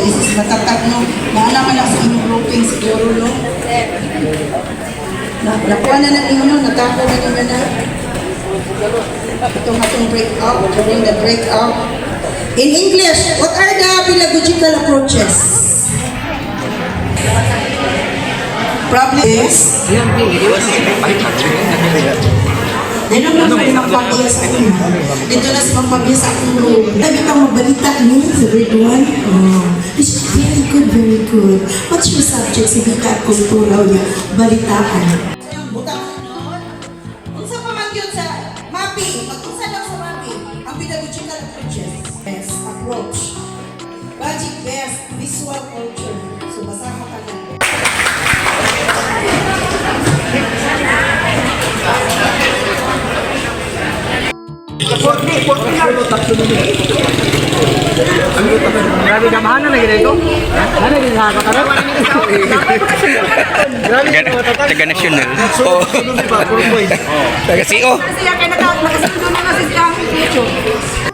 this is matatak no. Naalaman na sa inyong grouping siguro no. Na, nakuha na ng inyo no, natako na ninyo na. Itong atong break up, during the break up. In English, what are the pedagogical approaches? Problem is, ano na ba yung magpapiya sa akin? Dito na sa magpapiya sa akin. Dami kang mabalita niyo sa grade 1. Oh. It's very good, very good. What's your subject sa Bika at Kultura niya? Balitaan. Approach. Logic best, visual culture. So, basama ka na. Grabe gamahan na lagi dito. Ano din sa kakarap? Grabe Taga, taga national. Oo. Taga CO. Kasi yan kaya naka- nakasundo na kasi siya ang YouTube.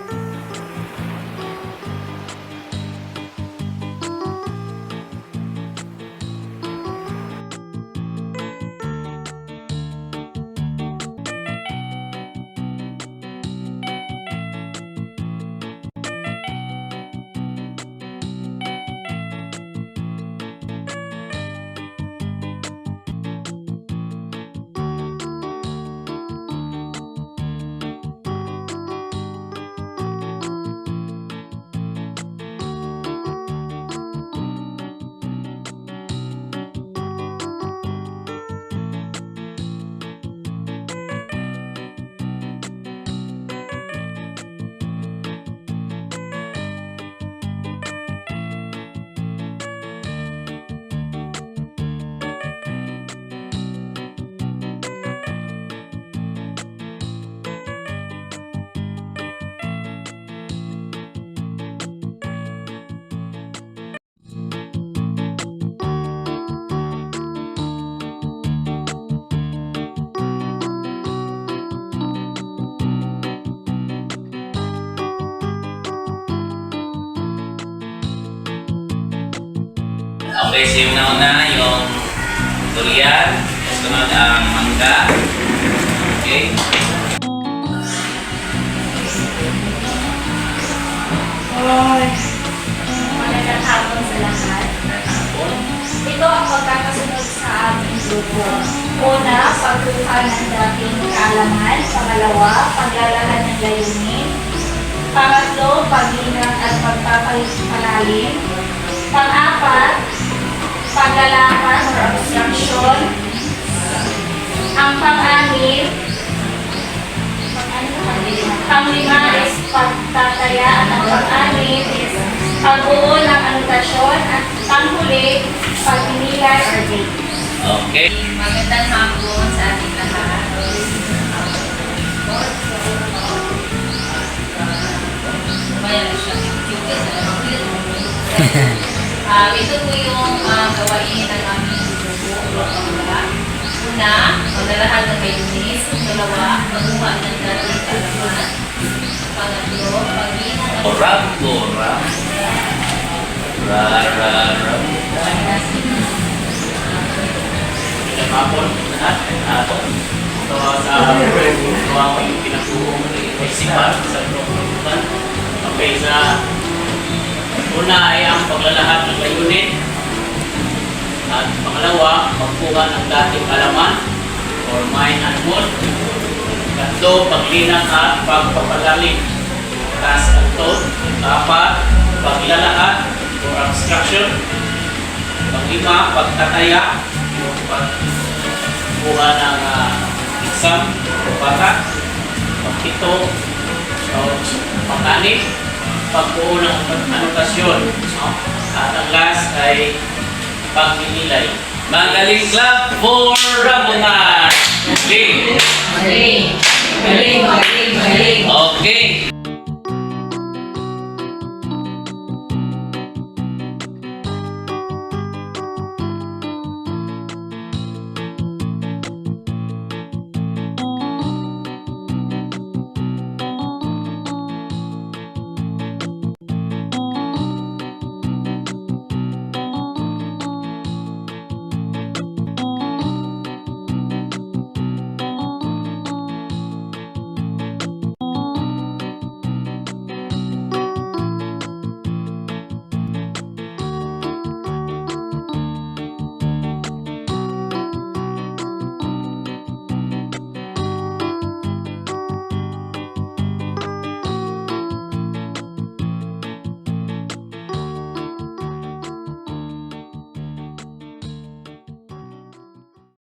Okay, so yung nauna yung durian, sunod ang mangga. Okay. Lahat. Ito ang pagkakasunod sa aming grupo. Una, pagkuha ng dating kaalaman. Pangalawa, paglalahad ng layunin. Pangatlo, paglinang at pagpapalalim. Pang-apat, paglalaman or obstruction. Ang pang-anim, Panglima is pagtataya at ang pang-anim is pagbuo ng anotasyon at panghuli, pagninilay or date. Okay. Magandang hapon sa ating lahat. Ah, ito po yung ah, gawain ng aming grupo. Una, maglalahad ng mayunis. Dalawa, magbuha ng dating kalaman. Pangatlo, paglinang ng Orab, orab. Ra, ra, ra. Ilang hapon, lahat, ato. Ito sa gawa ko yung pinagbuong isipan sa grupukan. Okay, sa una ay ang paglalahad ng layunin. At pangalawa, magkuha ng dating alaman or mind and mood. Tatlo, paglinang at pagpapalalim. Task at tone. Apat, paglalahad or abstraction. Panglima, pagtataya. Yung pagkuha ng ah, exam o bata. Pagpito, o pang-anim, pagbuo ng anotasyon. No? At ang last ay pagninilay. Magaling clap for Rabunan! Okay. Galing! Galing! Galing! Galing! Okay.